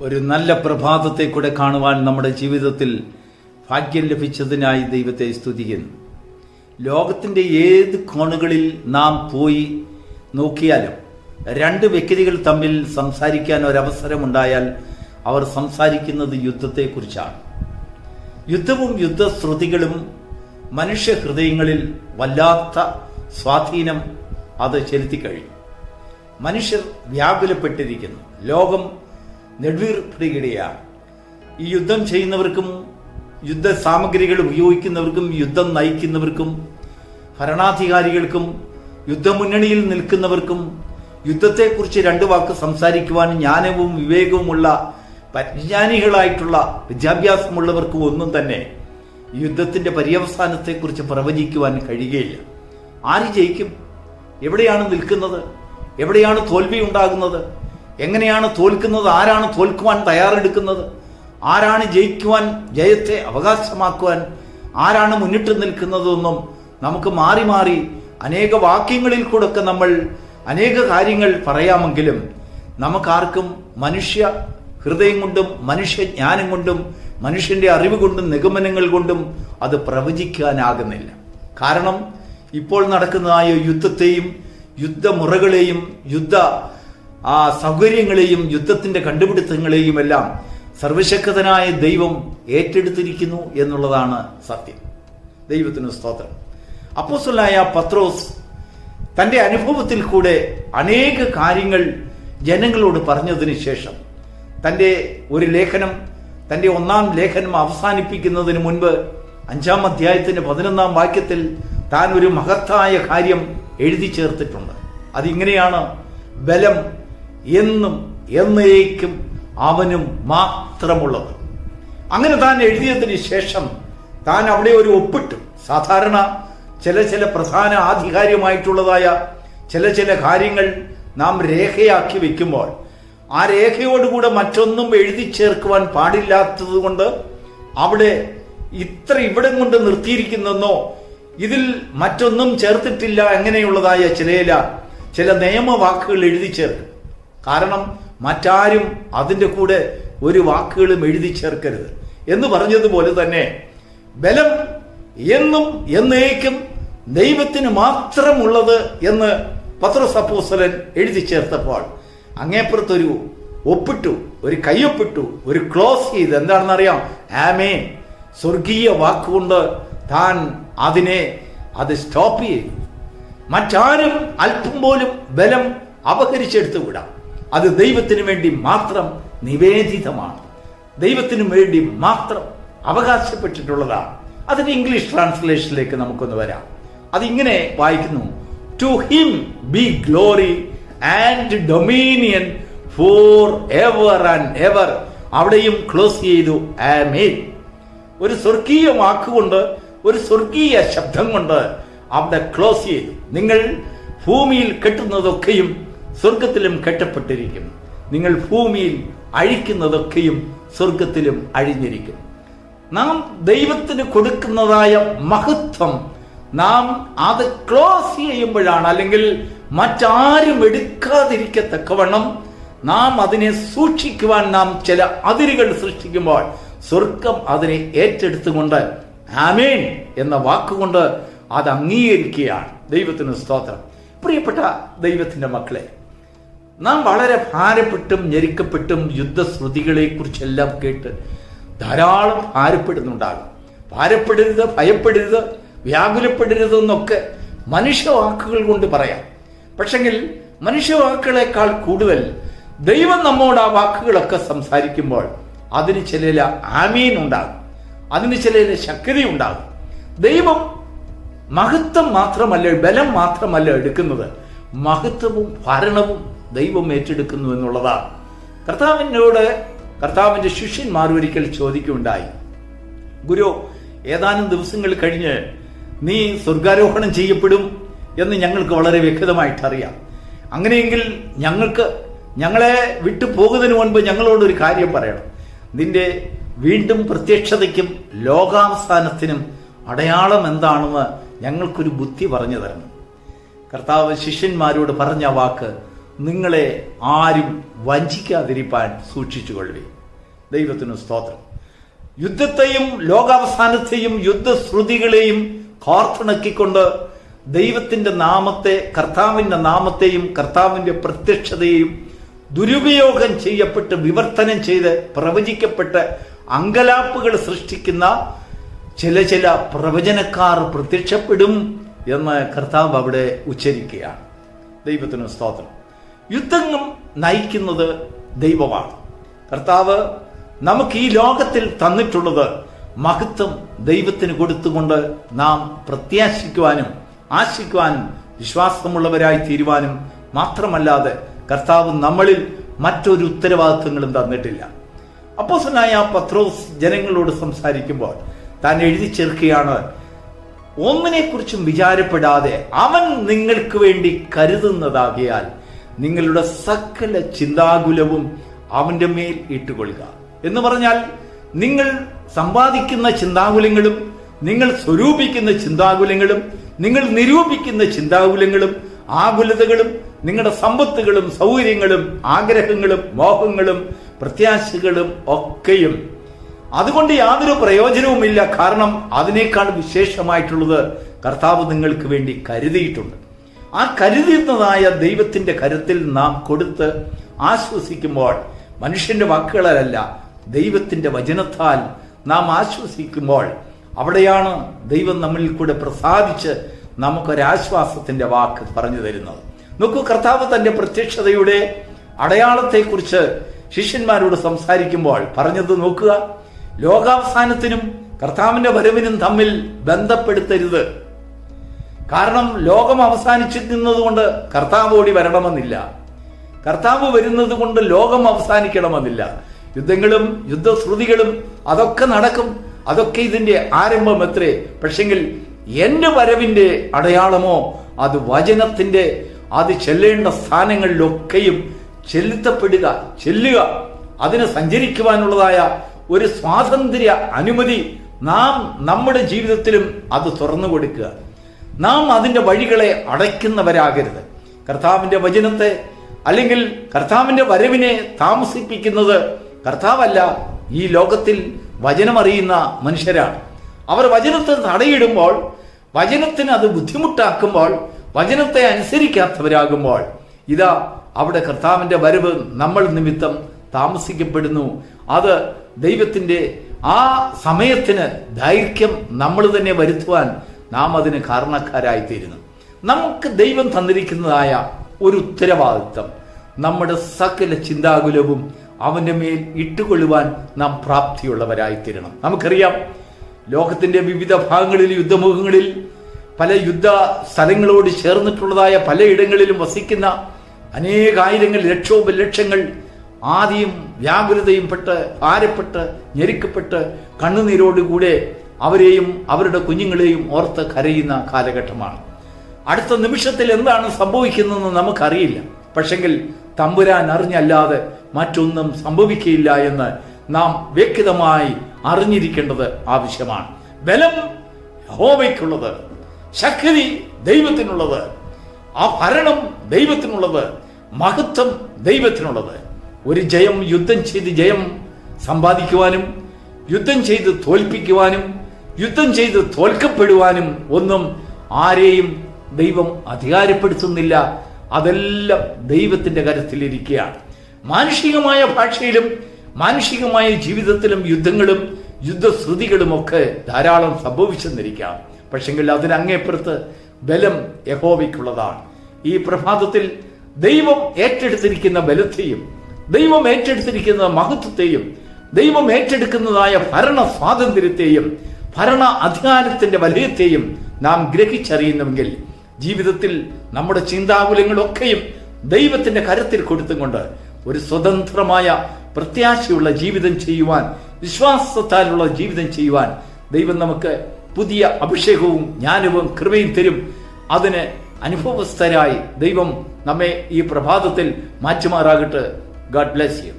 ഒരു നല്ല പ്രഭാതത്തെ കൂടെ കാണുവാൻ നമ്മുടെ ജീവിതത്തിൽ ഭാഗ്യം ലഭിച്ചതിനായി ദൈവത്തെ സ്തുതിക്കുന്നു. ലോകത്തിന്റെ ഏത് കോണുകളിൽ നാം പോയി നോക്കിയാലും രണ്ട് വ്യക്തികൾ തമ്മിൽ സംസാരിക്കാൻ ഒരവസരമുണ്ടായാൽ അവർ സംസാരിക്കുന്നത് യുദ്ധത്തെക്കുറിച്ചാണ്. യുദ്ധവും യുദ്ധശ്രുതികളും മനുഷ്യ ഹൃദയങ്ങളിൽ വല്ലാത്ത സ്വാധീനം അത് ചെലുത്തിക്കഴിഞ്ഞു മനുഷ്യർ വ്യാകുലപ്പെട്ടിരിക്കുന്നു. ലോകം നെടുവീർപ്പിടുകയാണ് ഈ യുദ്ധം ചെയ്യുന്നവർക്കും യുദ്ധ സാമഗ്രികൾ ഉപയോഗിക്കുന്നവർക്കും യുദ്ധം നയിക്കുന്നവർക്കും ഭരണാധികാരികൾക്കും യുദ്ധമുന്നണിയിൽ നിൽക്കുന്നവർക്കും യുദ്ധത്തെക്കുറിച്ച് രണ്ട് വാക്ക് സംസാരിക്കുവാൻ ജ്ഞാനവും വിവേകവുമുള്ള പരിജ്ഞാനികളായിട്ടുള്ള വിദ്യാഭ്യാസമുള്ളവർക്കും ഒന്നും തന്നെ യുദ്ധത്തിന്റെ പര്യവസാനത്തെക്കുറിച്ച് പ്രവചിക്കുവാൻ കഴിയുകയില്ല. ആര് ജയിക്കും? എവിടെയാണ് നിൽക്കുന്നത്? എവിടെയാണ് തോൽവി ഉണ്ടാകുന്നത് എങ്ങനെയാണ് തോൽക്കുന്നത്? ആരാണ് തോൽക്കുവാൻ തയ്യാറെടുക്കുന്നത്? ആരാണ് ജയിക്കുവാൻ ജയത്തെ അവകാശമാക്കുവാൻ ആരാണ് മുന്നിട്ട് നിൽക്കുന്നതെന്നും നമുക്ക് മാറി മാറി അനേക വാക്യങ്ങളിൽ കൂടെയൊക്കെ നമ്മൾ അനേക കാര്യങ്ങൾ പറയാമെങ്കിലും നമുക്കാർക്കും മനുഷ്യ ഹൃദയം കൊണ്ടും മനുഷ്യ ജ്ഞാനം കൊണ്ടും മനുഷ്യന്റെ അറിവ് കൊണ്ടും നിഗമനങ്ങൾ കൊണ്ടും അത് പ്രവചിക്കാനാകുന്നില്ല. കാരണം ഇപ്പോൾ നടക്കുന്നതായ യുദ്ധത്തെയും യുദ്ധമുറകളെയും യുദ്ധ ആ സൗകര്യങ്ങളെയും യുദ്ധത്തിന്റെ കണ്ടുപിടുത്തങ്ങളെയും എല്ലാം സർവശക്തനായ ദൈവം ഏറ്റെടുത്തിരിക്കുന്നു എന്നുള്ളതാണ് സത്യം. ദൈവത്തിന് സ്തോത്രം. അപ്പോസ്തലനായ പത്രോസ് തന്റെ അനുഭവത്തിൽ കൂടെ അനേക കാര്യങ്ങൾ ജനങ്ങളോട് പറഞ്ഞതിന് ശേഷം തന്റെ ഒരു ലേഖനം തന്റെ ഒന്നാം ലേഖനം അവസാനിപ്പിക്കുന്നതിന് മുൻപ് അഞ്ചാം അധ്യായത്തിന്റെ പതിനൊന്നാം വാക്യത്തിൽ താൻ ഒരു മഹത്തായ കാര്യം എഴുതി ചേർത്തിട്ടുണ്ട്. അതിങ്ങനെയാണ് ബലം എന്നും എന്നേക്കും അവനും മാത്രമുള്ളത്. അങ്ങനെ താൻ എഴുതിയതിന് ശേഷം താൻ അവിടെ ഒരു ഒപ്പിട്ടു. സാധാരണ ചില ചില പ്രധാന ആധികാരികമായിട്ടുള്ളതായ ചില ചില കാര്യങ്ങൾ നാം രേഖയാക്കി വെക്കുമ്പോൾ ആ രേഖയോടുകൂടെ മറ്റൊന്നും എഴുതി ചേർക്കുവാൻ പാടില്ലാത്തത് കൊണ്ട് അവിടെ ഇത്ര ഇവിടം കൊണ്ട് നിർത്തിയിരിക്കുന്നെന്നോ ഇതിൽ മറ്റൊന്നും ചേർത്തിട്ടില്ല എങ്ങനെയുള്ളതായ ചില ചില നിയമവാക്കുകൾ എഴുതി ചേർക്കും. കാരണം മറ്റാരും അതിന്റെ കൂടെ ഒരു വാക്കുകളും എഴുതി ചേർക്കരുത്. എന്ന് പറഞ്ഞതുപോലെ തന്നെ ബലം എന്നും എന്നേക്കും ദൈവത്തിന് മാത്രമുള്ളത് എന്ന് പത്രസപ്പോസലൻ എഴുതി ചേർത്തപ്പോൾ അങ്ങേപ്പുറത്തൊരു ഒപ്പിട്ടു ഒരു കയ്യൊപ്പിട്ടു ഒരു ക്ലോസ് ചെയ്ത്. എന്താണെന്ന് അറിയാം ആമേ സ്വർഗീയ വാക്കുകൊണ്ട് താൻ അതിനെ അത് സ്റ്റോപ്പ് ചെയ്തു. മറ്റാരും അല്പം പോലും ബലം അപഹരിച്ചെടുത്തു വിടാം. അത് ദൈവത്തിന് വേണ്ടി മാത്രം നിവേദിതമാണ്. ദൈവത്തിന് വേണ്ടി മാത്രം അവകാശപ്പെട്ടിട്ടുള്ളതാണ്. അതിന് ഇംഗ്ലീഷ് ട്രാൻസ്ലേഷനിലേക്ക് നമുക്കൊന്ന് വരാം. അതിങ്ങനെ വായിക്കുന്നു. To him be glory and dominion for ever and ever അവിടെയും ക്ലോസ് ചെയ്തു ആമേൻ. ഒരു സ്വർഗീയ വാക്കുകൊണ്ട് ഒരു സ്വർഗീയ ശബ്ദം കൊണ്ട് അവിടെ ക്ലോസ് ചെയ്തു. നിങ്ങൾ ഭൂമിയിൽ കെട്ടുന്നതൊക്കെയും സ്വർഗത്തിലും കെട്ടപ്പെട്ടിരിക്കും. നിങ്ങൾ ഭൂമിയിൽ അഴിക്കുന്നതൊക്കെയും സ്വർഗത്തിലും അഴിഞ്ഞിരിക്കും. നാം ദൈവത്തിന് കൊടുക്കുന്നതായ മഹത്വം നാം അത് ക്ലോസ് ചെയ്യുമ്പോഴാണ്. അല്ലെങ്കിൽ മറ്റാരും എടുക്കാതിരിക്കത്തക്കവണ്ണം നാം അതിനെ സൂക്ഷിക്കുവാൻ നാം ചില അതിരുകൾ സൃഷ്ടിക്കുമ്പോൾ സ്വർഗം അതിനെ ഏറ്റെടുത്തുകൊണ്ട് ആമേൻ എന്ന വാക്കുകൊണ്ട് അത് അംഗീകരിക്കുകയാണ്. ദൈവത്തിന് സ്തോത്രം. പ്രിയപ്പെട്ട ദൈവത്തിന്റെ മക്കളെ നാം വളരെ ഭാരപ്പെട്ടും ഞെരുക്കപ്പെട്ടും യുദ്ധശ്രുതികളെ കുറിച്ചെല്ലാം കേട്ട് ധാരാളം ഭാരപ്പെടുന്നുണ്ടാകും. ഭാരപ്പെടരുത് ഭയപ്പെടരുത് വ്യാകുലപ്പെടരുത് എന്നൊക്കെ മനുഷ്യവാക്കുകൾ കൊണ്ട് പറയാം. പക്ഷെങ്കിൽ മനുഷ്യവാക്കുകളെക്കാൾ കൂടുതൽ ദൈവം നമ്മോട് ആ വാക്കുകളൊക്കെ സംസാരിക്കുമ്പോൾ അതിന് ചില ആമീൻ ഉണ്ടാകും. അതിന് ചില ശക്തി ഉണ്ടാകും. ദൈവം മഹത്വം മാത്രമല്ല ബലം മാത്രമല്ല എടുക്കുന്നത് മഹത്വവും ഭരണവും ദൈവം ഏറ്റെടുക്കുന്നു എന്നുള്ളതാണ് കർത്താവിനോട് കർത്താവിന്റെ ശിഷ്യന്മാർ ഒരിക്കൽ ചോദിക്കുകയുണ്ടായി. ഗുരു ഏതാനും ദിവസങ്ങൾ കഴിഞ്ഞ് നീ സ്വർഗാരോഹണം ചെയ്യപ്പെടും എന്ന് ഞങ്ങൾക്ക് വളരെ വ്യക്തമായിട്ട് അറിയാം അങ്ങനെയെങ്കിൽ ഞങ്ങൾക്ക് ഞങ്ങളെ വിട്ടു പോകുന്നതിന് മുൻപ് ഞങ്ങളോട് ഒരു കാര്യം പറയണം. നിന്റെ വീണ്ടും പ്രത്യക്ഷതയ്ക്കും ലോകാവസാനത്തിനും അടയാളം എന്താണെന്ന് ഞങ്ങൾക്കൊരു ബുദ്ധി പറഞ്ഞു തരണം. കർത്താവ് ശിഷ്യന്മാരോട് പറഞ്ഞ വാക്ക് നിങ്ങളെ ആരും വഞ്ചിക്കാതിരിപ്പാൻ സൂക്ഷിച്ചുകൊള്ളി ദൈവത്തിന് സ്തോത്രം. യുദ്ധത്തെയും ലോകാവസാനത്തെയും യുദ്ധശ്രുതികളെയും കോർത്തിണക്കിക്കൊണ്ട് ദൈവത്തിന്റെ നാമത്തെ കർത്താവിന്റെ നാമത്തെയും കർത്താവിന്റെ പ്രത്യക്ഷതയെയും ദുരുപയോഗം ചെയ്യപ്പെട്ട് വിവർത്തനം ചെയ്ത് പ്രവചിക്കപ്പെട്ട് അങ്കലാപ്പുകൾ സൃഷ്ടിക്കുന്ന ചില ചില പ്രവചനക്കാർ പ്രത്യക്ഷപ്പെടും എന്ന് കർത്താവ് അവിടെ ഉച്ചരിക്കുകയാണ്. ദൈവത്തിന് സ്തോത്രം. യുദ്ധം നയിക്കുന്നത് ദൈവമാണ്. കർത്താവ് നമുക്ക് ഈ ലോകത്തിൽ തന്നിട്ടുള്ളത് മഹത്വം ദൈവത്തിന് കൊടുത്തുകൊണ്ട് നാം പ്രത്യാശിക്കുവാനും ആശിക്കുവാനും വിശ്വാസമുള്ളവരായി തീരുവാനും മാത്രമല്ലാതെ കർത്താവ് നമ്മളിൽ മറ്റൊരു ഉത്തരവാദിത്വങ്ങളും തന്നിട്ടില്ല. അപ്പോസനായ പത്രോസ് ജനങ്ങളോട് സംസാരിക്കുമ്പോൾ താൻ എഴുതി ചേർക്കുകയാണ് ഒന്നിനെക്കുറിച്ചും വിചാരപ്പെടാതെ അവൻ നിങ്ങൾക്ക് വേണ്ടി കരുതുന്നതാകിയാൽ നിങ്ങളുടെ സകല ചിന്താകുലവും അവന്റെ മേൽ ഇട്ടുകൊള്ളുക. എന്ന് പറഞ്ഞാൽ നിങ്ങൾ സമ്പാദിക്കുന്ന ചിന്താകുലങ്ങളും നിങ്ങൾ സ്വരൂപിക്കുന്ന ചിന്താകുലങ്ങളും നിങ്ങൾ നിരൂപിക്കുന്ന ചിന്താകുലങ്ങളും ആകുലതകളും നിങ്ങളുടെ സമ്പത്തുകളും സൗകര്യങ്ങളും ആഗ്രഹങ്ങളും മോഹങ്ങളും പ്രത്യാശകളും ഒക്കെയും. അതുകൊണ്ട് യാതൊരു പ്രയോജനവുമില്ല. കാരണം അതിനേക്കാൾ വിശേഷമായിട്ടുള്ളത് കർത്താവ് നിങ്ങൾക്ക് വേണ്ടി കരുതിയിട്ടുണ്ട്. ആ കരുതുന്നതായ ദൈവത്തിന്റെ കരുത്തിൽ നാം കൊടുത്ത് ആശ്വസിക്കുമ്പോൾ മനുഷ്യന്റെ വാക്കുകളല്ല ദൈവത്തിന്റെ വചനത്താൽ നാം ആശ്വസിക്കുമ്പോൾ അവിടെയാണ് ദൈവം നമ്മിൽ കൂടെ പ്രസാദിച്ച് നമുക്കൊരാശ്വാസത്തിന്റെ വാക്ക് പറഞ്ഞു തരുന്നത്. നോക്കൂ കർത്താവ് തന്റെ പ്രത്യക്ഷതയുടെ അടയാളത്തെക്കുറിച്ച് ശിഷ്യന്മാരോട് സംസാരിക്കുമ്പോൾ പറഞ്ഞത് നോക്കുക. ലോകാവസാനത്തിനും കർത്താവിന്റെ വരവിനും തമ്മിൽ ബന്ധപ്പെടുത്തരുത്. കാരണം ലോകം അവസാനിച്ചിരിക്കുന്നത് കൊണ്ട് കർത്താവ് ഓടി വരണമെന്നില്ല. കർത്താവ് വരുന്നത് കൊണ്ട് ലോകം അവസാനിക്കണമെന്നില്ല. യുദ്ധങ്ങളും യുദ്ധശ്രുതികളും അതൊക്കെ നടക്കും. അതൊക്കെ ഇതിന്റെ ആരംഭം എത്രേ? പക്ഷെങ്കിൽ എന്റെ വരവിന്റെ അടയാളമോ? അത് വചനത്തിന്റെ. അത് ചെല്ലേണ്ട സ്ഥാനങ്ങളിലൊക്കെയും ചെലുത്തപ്പെടുക ചെല്ലുക. അതിന് സഞ്ചരിക്കുവാനുള്ളതായ ഒരു സ്വാതന്ത്ര്യ അനുമതി നാം നമ്മുടെ ജീവിതത്തിലും അത് തുറന്നു കൊടുക്കുക നാം അതിന്റെ വഴികളെ അടയ്ക്കുന്നവരാകരുത്. കർത്താവിന്റെ വചനത്തെ അല്ലെങ്കിൽ കർത്താവിന്റെ വരവിനെ താമസിപ്പിക്കുന്നത് കർത്താവല്ല ഈ ലോകത്തിൽ വചനമറിയുന്ന മനുഷ്യരാണ്. അവർ വചനത്തെ തടയിടുമ്പോൾ വചനത്തിന് അത് ബുദ്ധിമുട്ടാക്കുമ്പോൾ വചനത്തെ അനുസരിക്കാത്തവരാകുമ്പോൾ ഇതാ അവിടെ കർത്താവിന്റെ വരവ് നമ്മൾ നിമിത്തം താമസിക്കപ്പെടുന്നു. അത് ദൈവത്തിന്റെ ആ സമയത്തിന് ദൈർഘ്യം നമ്മൾ തന്നെ വരുത്തുവാൻ നാം അതിന് കാരണക്കാരായിത്തീരുന്നു. നമുക്ക് ദൈവം തന്നിരിക്കുന്നതായ ഒരു ഉത്തരവാദിത്വം നമ്മുടെ സകല ചിന്താകുലവും അവന്റെ മേൽ ഇട്ടുകൊള്ളുവാൻ നാം പ്രാപ്തിയുള്ളവരായിത്തീരണം. നമുക്കറിയാം ലോകത്തിന്റെ വിവിധ ഭാഗങ്ങളിൽ യുദ്ധമുഖങ്ങളിൽ പല യുദ്ധ സ്ഥലങ്ങളോട് ചേർന്നിട്ടുള്ളതായ പലയിടങ്ങളിലും വസിക്കുന്ന അനേകായിരങ്ങൾ ലക്ഷോപ ലക്ഷങ്ങൾ ആദ്യം വ്യാകുലതയും പെട്ട് ഭാരപ്പെട്ട് ഞെരുക്കപ്പെട്ട് കണ്ണുനീരോടുകൂടെ അവരെയും അവരുടെ കുഞ്ഞുങ്ങളെയും ഓർത്ത് കരയുന്ന കാലഘട്ടമാണ്. അടുത്ത നിമിഷത്തിൽ എന്താണ് സംഭവിക്കുന്നതെന്ന് നമുക്കറിയില്ല. പക്ഷെങ്കിൽ തമ്പുരാൻ അറിഞ്ഞല്ലാതെ മറ്റൊന്നും സംഭവിക്കുകയില്ല എന്ന് നാം വ്യക്തമായി അറിഞ്ഞിരിക്കേണ്ടത് ആവശ്യമാണ്. ബലം ഹോമയ്ക്കുള്ളത് ശക്തി ദൈവത്തിനുള്ളത്. ആ ഭരണം ദൈവത്തിനുള്ളത്. മഹത്വം ദൈവത്തിനുള്ളത്. ഒരു ജയം യുദ്ധം ചെയ്ത് ജയം സമ്പാദിക്കുവാനും യുദ്ധം ചെയ്ത് തോൽപ്പിക്കുവാനും യുദ്ധം ചെയ്ത് തോൽക്കപ്പെടുവാനും ഒന്നും ആരെയും ദൈവം അധികാരപ്പെടുത്തുന്നില്ല. അതെല്ലാം ദൈവത്തിന്റെ കരത്തിലിരിക്കുകയാണ്. മാനുഷികമായ ഭാഷയിലും മാനുഷികമായ ജീവിതത്തിലും യുദ്ധങ്ങളും യുദ്ധശ്രുതികളും ഒക്കെ ധാരാളം സംഭവിച്ചെന്നിരിക്കാം പക്ഷെങ്കിൽ അതിനങ്ങേപ്പുറത്ത് ബലം യഹോവയ്ക്കുള്ളതാണ്. ഈ പ്രഭാതത്തിൽ ദൈവം ഏറ്റെടുത്തിരിക്കുന്ന ബലത്തെയും ദൈവം ഏറ്റെടുത്തിരിക്കുന്ന മഹത്വത്തെയും ദൈവം ഏറ്റെടുക്കുന്നതായ ഭരണ സ്വാതന്ത്ര്യത്തെയും ഭരണ അധികാരത്തിന്റെ വലയത്തെയും നാം ഗ്രഹിച്ചറിയുന്നുവെങ്കിൽ ജീവിതത്തിൽ നമ്മുടെ ചിന്താകുലങ്ങളൊക്കെയും ദൈവത്തിന്റെ കരത്തിൽ കൊടുത്തുകൊണ്ട് ഒരു സ്വതന്ത്രമായ പ്രത്യാശയുള്ള ജീവിതം ചെയ്യുവാൻ വിശ്വാസത്താലുള്ള ജീവിതം ചെയ്യുവാൻ ദൈവം നമുക്ക് പുതിയ അഭിഷേകവും ജ്ഞാനവും കൃപയും തരും. അതിന് അനുഭവസ്ഥരായി ദൈവം നമ്മെ ഈ പ്രഭാതത്തിൽ മാറ്റുമാറാകട്ടെ. God bless you